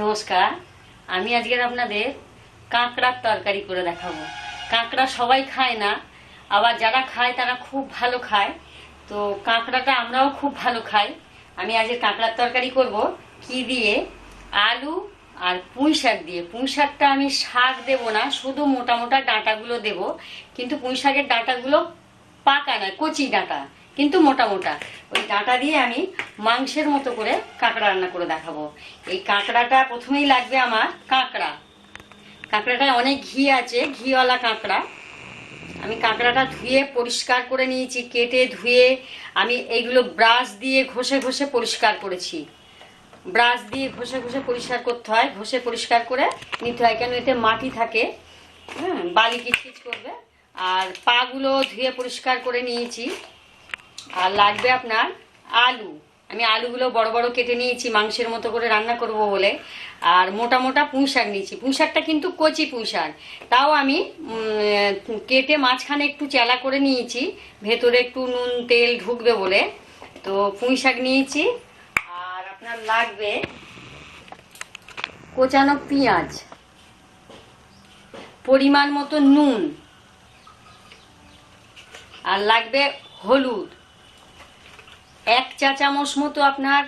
নমস্কার, আমি আজকের আপনাদের কাঁকড়ার তরকারি করে দেখাবো। কাঁকড়া সবাই খায় না, আবার যারা খায় তারা খুব ভালো খায়। তো কাঁকড়াটা আমরাও খুব ভালো খাই। আমি আজকে কাঁকড়ার তরকারি করব, কি দিয়ে? আলু আর পুঁই শাক দিয়ে। পুঁই শাকটা আমি শাক দেবো না, শুধু মোটা মোটা ডাঁটাগুলো দেব। কিন্তু পুঁই শাকের ডাঁটাগুলো পাকা নয়, কচি ডাঁটা। কিন্তু মোটা মোটা ওই ডাঁটা দিয়ে আমি মাংসের মতো করে কাঁকড়া রান্না করে দেখাবো। এই কাঁকড়াটা প্রথমেই লাগবে আমার কাঁকড়া। কাঁকড়াটায় অনেক ঘি আছে, ঘিওয়ালা কাঁকড়া। আমি কাঁকড়াটা ধুয়ে পরিষ্কার করে নিয়েছি, কেটে ধুয়ে আমি এইগুলো ব্রাশ দিয়ে ঘষে ঘষে পরিষ্কার করেছি। ব্রাশ দিয়ে ঘষে ঘষে পরিষ্কার করতে হয়, ঘষে পরিষ্কার করে নিতে হয়, কেন এতে মাটি থাকে হ্যাঁ বালি কিচকিচ করবে। আর পাগুলো ধুয়ে পরিষ্কার করে নিয়েছি। আর লাগবে আপনার আলু। আমি আলুগুলো বড় বড় কেটে নিয়েছি, মাংসের মতো করে রান্না করব বলে। আর মোটা মোটা পুঁই শাক নিয়েছি। পুঁই শাকটা কিন্তু কচি পুঁই শাক। তাও আমি কেটে মাঝখানে একটু চেলা করে নিয়েছি। ভেতরে একটু নুন, তেল ঢুকবে বলে। তো পুঁই শাক নিয়েছি। আর আপনার লাগবে কোচানো পেঁয়াজ। পরিমাণ মতো নুন। আর লাগবে হলুদ। চা চামচ মতো আপনার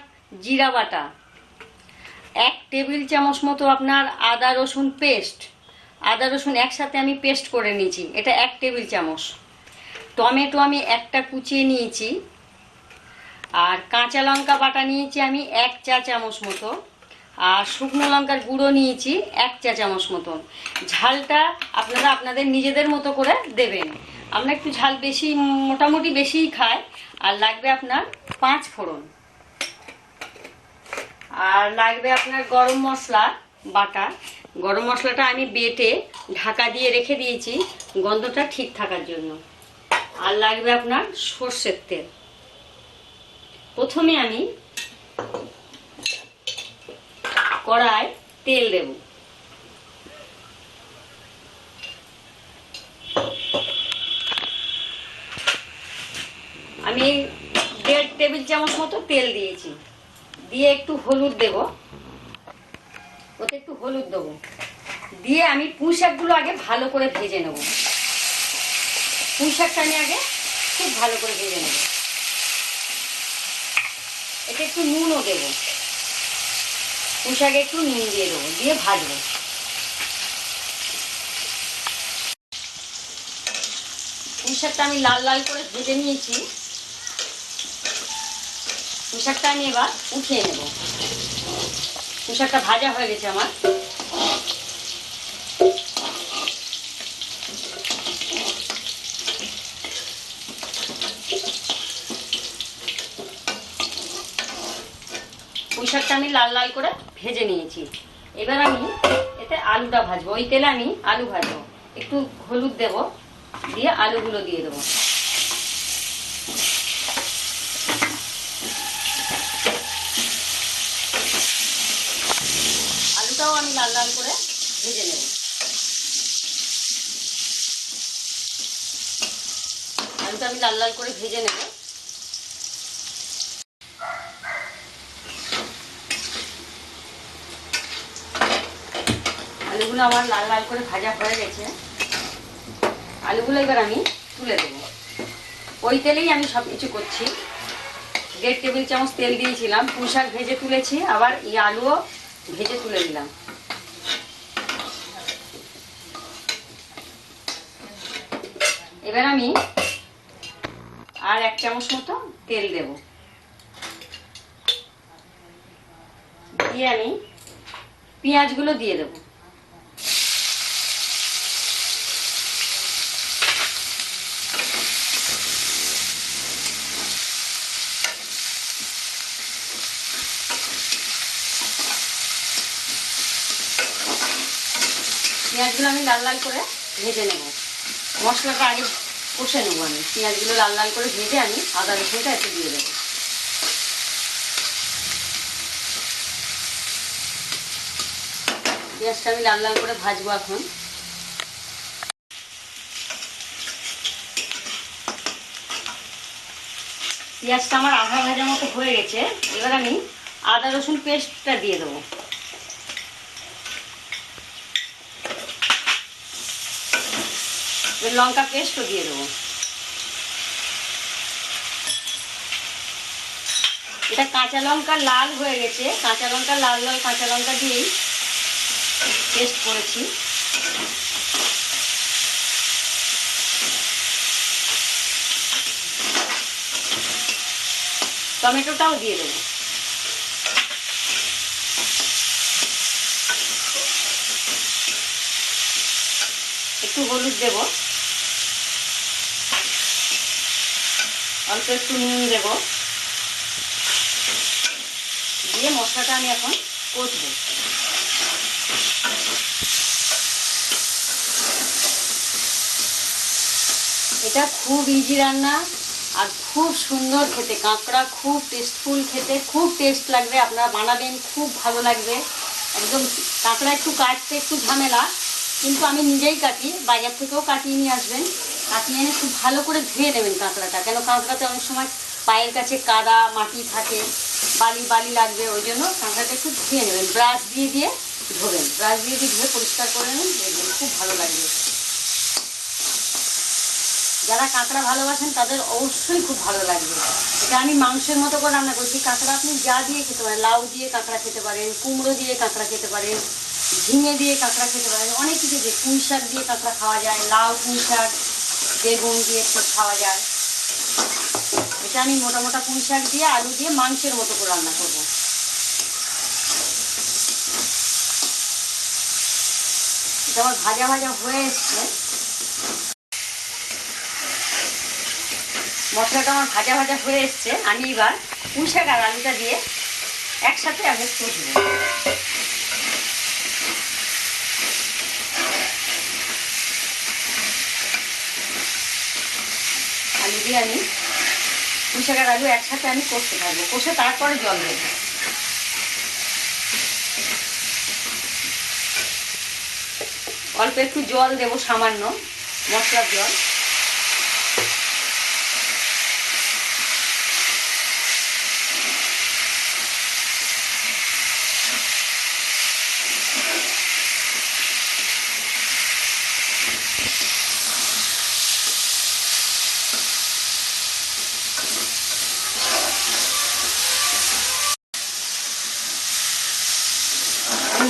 জিরা বাটা, এক টেবিল চামচ মতো আপনার আদা রসুন পেস্ট। আদা রসুন একসাথে আমি পেস্ট করে নিয়েছি, এটা এক টেবিল চামচ। টমেটো আমি একটা কুচিয়ে নিয়েছি, আর কাঁচা লঙ্কা বাটা নিয়েছি আমি এক চা চামচ মতো। আর শুকনো লঙ্কার গুঁড়ো নিয়েছি, এক চা চামচ মতন। ঝালটা আপনারা আপনাদের নিজেদের মতো করে দেবেন। আমরা একটু ঝাল বেশি, মোটামুটি বেশিই খাই, আর লাগবে আপনার পাঁচ ফোড়ন। আর লাগবে আপনার গরম মশলা বাটা গরম মশলাটা আমি বেটে ঢাকা দিয়ে রেখে দিয়েছি, গন্ধটা ঠিক থাকার জন্য। আর লাগবে আপনার সর্ষের তেল। প্রথমে আমি কড়ায় তেল দেব। আমি দেড় টেবিল চামচ মতো তেল দিয়েছি। দিয়ে একটু হলুদ দেব। ওতে একটু হলুদ দেবো। দিয়ে আমি পুঁই শাকগুলো আগে ভালো করে ভেজে নেব। পুঁই শাকটা আমি আগে খুব ভালো করে ভেজে নেব। এটা একটু নুনও দেবো। পুঁই একটু নুন দিয়ে দেবো, দিয়ে ভাজবো। পুঁই শাকটা আমি লাল লাল করে ভেজে নিয়েছি। পুঁই শাকটা আমি এবার উঠিয়ে নেব। পুঁই শাকটা ভাজা হয়ে গেছে আমার। পুঁই আমি লাল লাল করে ভেজে নিয়েছি। এবার আমি এতে আলুটা ভাজবো। ওই তেলে আমি আলু ভাজবো। একটু হলুদ দেব, দিয়ে আলুগুলো দিয়ে দেবো। আলুটাও আমি লাল লাল করে ভেজে নেব। আলুটা আমি লাল লাল করে ভেজে নেব। আলুগুলো আমার লাল লাল করে ভাজা হয়ে গেছে। আলুগুলো এবার আমি তুলে দেবো। ওই তেলেই আমি সব কিছু করছি। দেড় টেবিল চামচ তেল দিয়েছিলাম, পুঁই শাক ভেজে তুলেছি, আবার এই আলুও ভেজে তুলে দিলাম এবার আমি আর এক চামচ মতো তেল দেব। দিয়ে আমি পেঁয়াজগুলো দিয়ে দেবো। পেঁয়াজগুলো আমি লাল লাল করে ভেজে নেব। মশলাটা আগে কষে নেব আমি। পেঁয়াজগুলো লাল লাল করে ভেজে আমি আদা রসুনটা একটু দিয়ে দেবো। পেঁয়াজটা আমি লাল লাল করে ভাজবো এখন। পেঁয়াজটা আমার আধা ভাজা মতো হয়ে গেছে। এবার আমি আদা রসুন পেস্টটা দিয়ে দেবো। লঙ্কা পেস্টও দিয়ে দেবো। এটা কাঁচা লঙ্কা লাল হয়ে গেছে। কাঁচা লঙ্কা, লাল লাল কাঁচা লঙ্কা দিয়েই পেস্ট করেছি। টমেটোটাও দিয়ে দেবো। একটু হলুদ দেব। অল্প একটু নুন দেব। দিয়ে মশলাটা আমি এখন কষবো। এটা খুব ইজি রান্না আর খুব সুন্দর খেতে, কাঁকড়া খুব টেস্টফুল খেতে, খুব টেস্ট লাগবে, আপনারা বানাবেন, খুব ভালো লাগবে। একদম কাঁকড়া একটু কাটতে একটু ঝামেলা, কিন্তু আমি নিজেই কাটি, বাজার থেকেও কাটিয়ে নিয়ে আসবেন। কাটিয়ে এনে খুব ভালো করে ধুয়ে নেবেন কাঁকড়াটা। কেন কাঁকড়াতে অনেক সময় পায়ের কাছে কাদা, মাটি থাকে, বালি বালি লাগবে, ওই জন্য কাঁকড়াটা একটু ধুয়ে নেবেন। ব্রাশ দিয়ে দিয়ে ধোবেন। ব্রাশ দিয়ে দিয়ে ধুয়ে পরিষ্কার করে নেবেন, দেখবেন খুব ভালো লাগবে। যারা কাঁকড়া ভালোবাসেন তাদের অবশ্যই খুব ভালো লাগবে। এটা আমি মাংসের মতো করে রান্না করছি। কাঁকড়া আপনি যা দিয়ে খেতে পারেন। লাউ দিয়ে কাঁকড়া খেতে পারেন, কুমড়ো দিয়ে কাঁকড়া খেতে পারেন, ঝিঙে দিয়ে কাঁকড়া খেতে পারেন, অনেক কিছু দিয়ে, পুঁই শাক দিয়ে কাঁকড়া খাওয়া যায়, লাউ, পুঁই শাক বেগুন দিয়ে খাওয়া যায়। এটা আমি মোটা মোটা পুঁই শাক দিয়ে, আলু দিয়ে মাংসের মতো করে রান্না করব। আমার ভাজা ভাজা হয়ে এসছে। মশলাটা আমার ভাজা ভাজা হয়ে এসছে। আমি এবার পুঁই শাক আর আলুটা দিয়ে একসাথে আগে কষবো আলু পুঁই আর আলু একসাথে আমি কষতে থাকব। কষে তারপরে জল দেবো। অল্প একটু জল দেবো, সামান্য মশলার জল।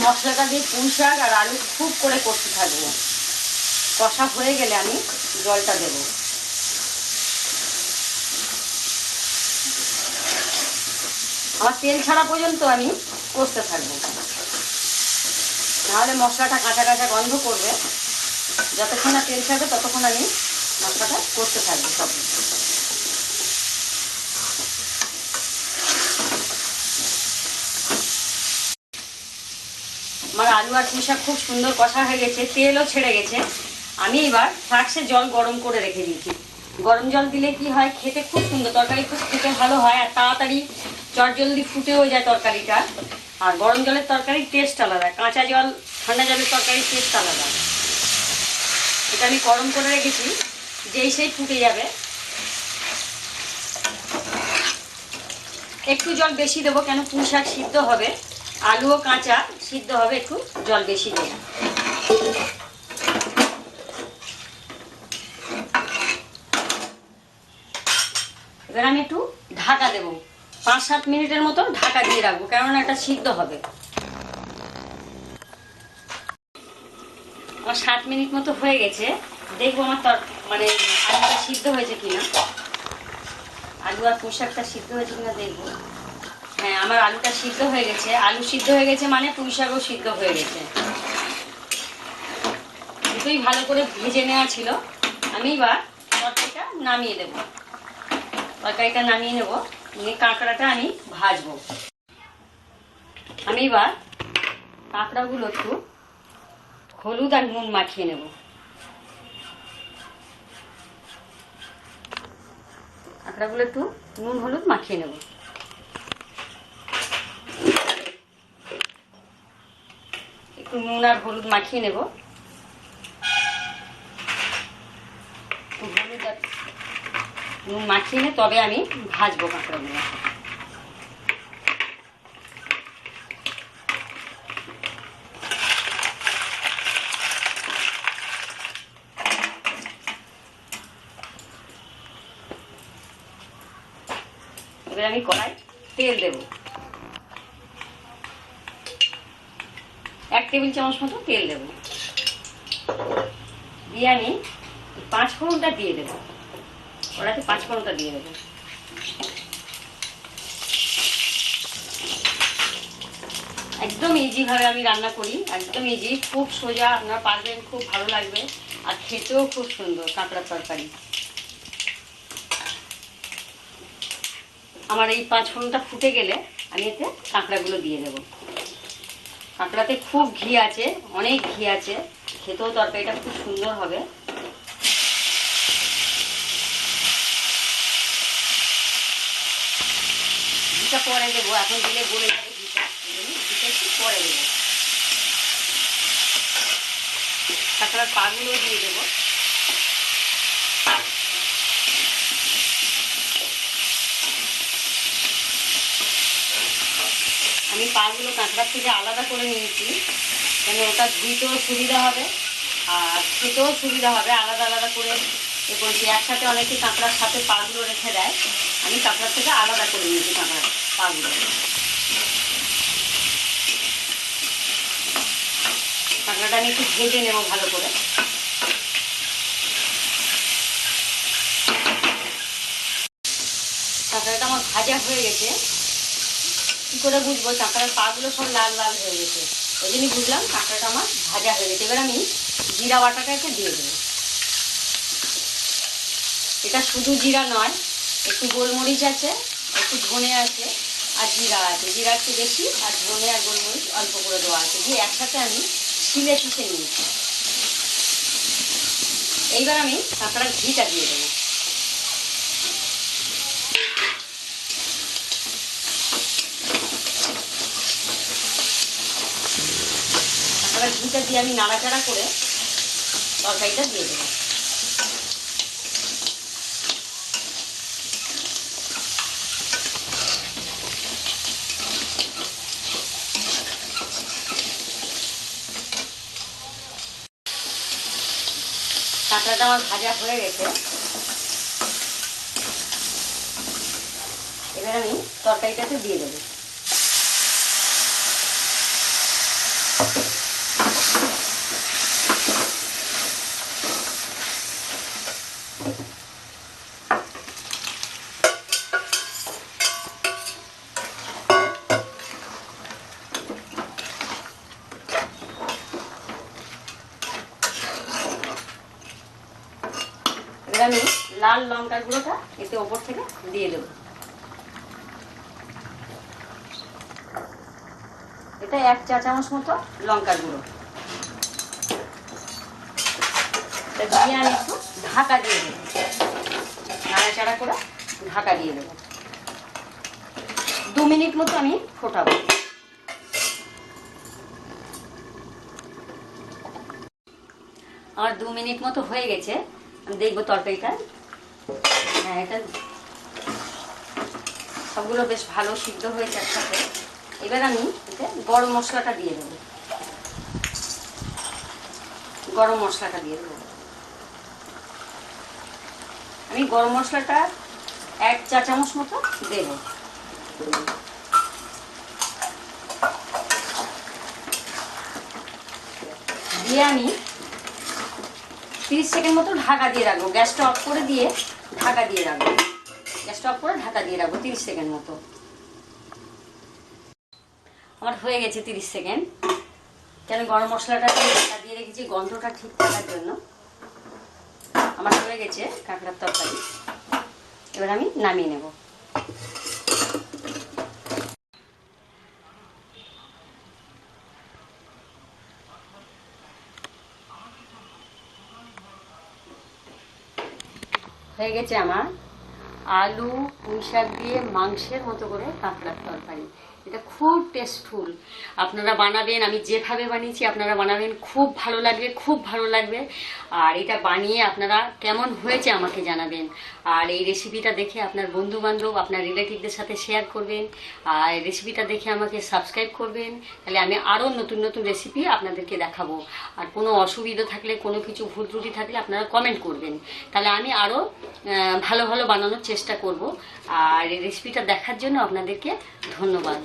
মশলাটা দিয়ে পুঁই শাক আর আলু খুব করে করতে থাকব। কষা হয়ে গেলে আমি জলটা দেবো। আমার তেল ছাড়া পর্যন্ত আমি কষতে থাকব। নাহলে মশলাটা কাঁচা কাঁচা গন্ধ করবে। যতক্ষণ না তেল ছাড়বে ততক্ষণ আমি মশলাটা করতে থাকব সব। আলু আর পুঁই শাক খুব সুন্দর কষা হয়ে গেছে, তেলও ছেড়ে গেছে। আমি এবার ফ্লাক্সে জল গরম করে রেখে দিয়েছি। গরম জল দিলে কি হয়, খেতে খুব সুন্দর, তরকারি খুব খেতে ভালো হয়, আর তাড়াতাড়ি চটজলদি ফুটেও যায় তরকারিটা। আর গরম জলের তরকারির টেস্ট আলাদা, কাঁচা জল, ঠান্ডা জলের তরকারির টেস্ট আলাদা। এটা আমি গরম করে রেখেছি, যেই সেই ফুটে যাবে। একটু জল বেশি দেবো কেন পুঁই শাক সিদ্ধ হবে। আলুও কাঁচা সিদ্ধ হবে একটু জল বেশি দেবো এবার আমি একটু ঢাকা দেবো। পাঁচ সাত মিনিটের মতো ঢাকা দিয়ে রাখব, কেননা এটা সিদ্ধ হবে। আমার সাত মিনিট মতো হয়ে গেছে। দেখব আমার তর মানে আলুটা সিদ্ধ হয়েছে কিনা। আলু আর পোশাকটা সিদ্ধ হয়েছে কিনা দেখব। হ্যাঁ আমার আলুটা সিদ্ধ হয়ে গেছে। আলু সিদ্ধ হয়ে গেছে মানে পুঁই শাকও সিদ্ধ হয়ে গেছে। দুটোই ভালো করে ভেজে নেওয়া ছিল। আমি এবার তরকারিটা নামিয়ে দেবো। তরকারিটা নামিয়ে নেব। নিয়ে কাঁকড়াটা আমি ভাজবো। আমি এবার কাঁকড়াগুলো একটু হলুদ আর নুন মাখিয়ে নেব। কাঁকড়াগুলো একটু নুন হলুদ মাখিয়ে নেব। নুন আর হলুদ মাখিয়ে নেব। হলুদ আর নুন মাখিয়ে নে, তবে আমি ভাজবো কাঁকড়াগুলো আমি কড়াই তেল দেবো। টেবিল চামচ মতো তেল দেব। দিয়ে আমি পাঁচ ফোড়নটা দিয়ে দেবো। কড়াইতে পাঁচ ফোড়নটা দিয়ে দেবো। একদম ইজি ভাবে আমি রান্না করি। একদম ইজি খুব সোজা, আপনারা পারবেন, খুব ভালো লাগবে। আর খেতেও খুব সুন্দর কাঁকড়ার তরকারি। আমার এই পাঁচ ফোড়নটা ফুটে গেলে আমি এতে কাঁকড়াগুলো দিয়ে দেবো। কাঁকড়াতে খুব ঘি আছে, অনেক ঘি আছে। খেতেও তরকারিটা খুব সুন্দর হবে। ঘিটা পরে দেবো, এখন দিলে গলে যাবে ঘিটা। ঘিটা একটু পরে দেবো। কাঁকড়ার পাগুলো দিয়ে দেবো। আমি পাগুলো কাঁকড়ার থেকে আলাদা করে নিয়েছি। কেন ওটা ধুইতেও সুবিধা হবে আর খেতেও সুবিধা হবে, আলাদা আলাদা করে এ করেছি। একসাথে অনেকে কাঁকড়ার সাথে পাগুলো রেখে দেয়। আমি কাঁকড়ার থেকে আলাদা করে নিয়েছি কাঁকড়ার পাগুলো। কাঁকড়াটা আমি একটু ভেজে নেব ভালো করে। কাঁকড়াটা আমার ভাজা হয়ে গেছে। কি করে বুঝব কাঁকড়ার পাগুলো সব লাল লাল হয়ে গেছে। ওই জন্যই বুঝলাম কাঁকড়াটা আমার ভাজা হয়ে গেছে। এবার আমি জিরা বাটাটা একটু দিয়ে দেবো। এটা শুধু জিরা নয়, একটু গোলমরিচ আছে, একটু ধনে আছে আর জিরা আছে। জিরা একটু বেশি আর ধনে আর গোলমরিচ অল্প করে দেওয়া আছে। দিয়ে একসাথে আমি শিলে পিষে নিয়েছি। এইবার আমি কাঁকড়ার ঘিটা দিয়ে দেবো। কাঁকড়ার দিয়ে আমি নাড়াচাড়া করে তরকারিটা দিয়ে দেবো। কাঁকড়াটা আমার ভাজা হয়ে গেছে। এবার আমি তরকারিটাতে দিয়ে দেবো এবার আমি লাল লঙ্কার গুঁড়োটা এতে ওপর থেকে দিয়ে দেবো। এটা এক চা চামচ মতো লঙ্কার গুঁড়ো। দিয়ে আমি একটু ঢাকা দিয়ে দেবো। নাড়াচাড়া করে ঢাকা দিয়ে দেবো। দু মিনিট মতো আমি ফোটাবো। আমার দু মিনিট মতো হয়ে গেছে। আমি দেখব তরকারিটা হ্যাঁ এটা সবগুলো বেশ ভালো সিদ্ধ হয়েছে একসাথে। এবার আমি এতে গরম মশলাটা দিয়ে দেবো। গরম মশলাটা দিয়ে দেবো। আমি গরম মশলাটা এক চা চামচ মতো দেব। দিয়ে আমি তিরিশ সেকেন্ড মতো ঢাকা দিয়ে রাখব। গ্যাসটা অফ করে দিয়ে ঢাকা দিয়ে রাখব। গ্যাসটা অফ করে ঢাকা দিয়ে রাখব, তিরিশ সেকেন্ড মতো। আমার হয়ে গেছে তিরিশ সেকেন্ড। কেন গরম মশলাটা ঢাকা দিয়ে রেখেছি, গন্ধটা ঠিক থাকার জন্য। আমার হয়ে গেছে কাঁকড়ার তরকারি। এবার আমি নামিয়ে নেব। হয়ে গেছে আমার। আলু পুঁই শাক দিয়ে মাংসের মতো করে কাঁকড়ার তরকারি এটা খুব টেস্টফুল আপনারা বানাবেন, আমি যেভাবে বানিয়েছি, আপনারা বানাবেন, খুব ভালো লাগবে, খুব ভালো লাগবে। আর এটা বানিয়ে আপনারা কেমন হয়েছে আমাকে জানাবেন। আর এই রেসিপিটা দেখে আপনার বন্ধু বান্ধব আপনার রিলেটিভদের সাথে শেয়ার করবেন। আর রেসিপিটা দেখে আমাকে সাবস্ক্রাইব করবেন। তাহলে আমি আরও নতুন নতুন রেসিপি আপনাদেরকে দেখাবো। আর কোনো অসুবিধা থাকলে, কোনো কিছু ভুল ত্রুটি থাকলে আপনারা কমেন্ট করবেন। তাহলে আমি আরও ভালো ভালো বানানোর চেষ্টা করব। আর এই রেসিপিটা দেখার জন্য আপনাদেরকে ধন্যবাদ।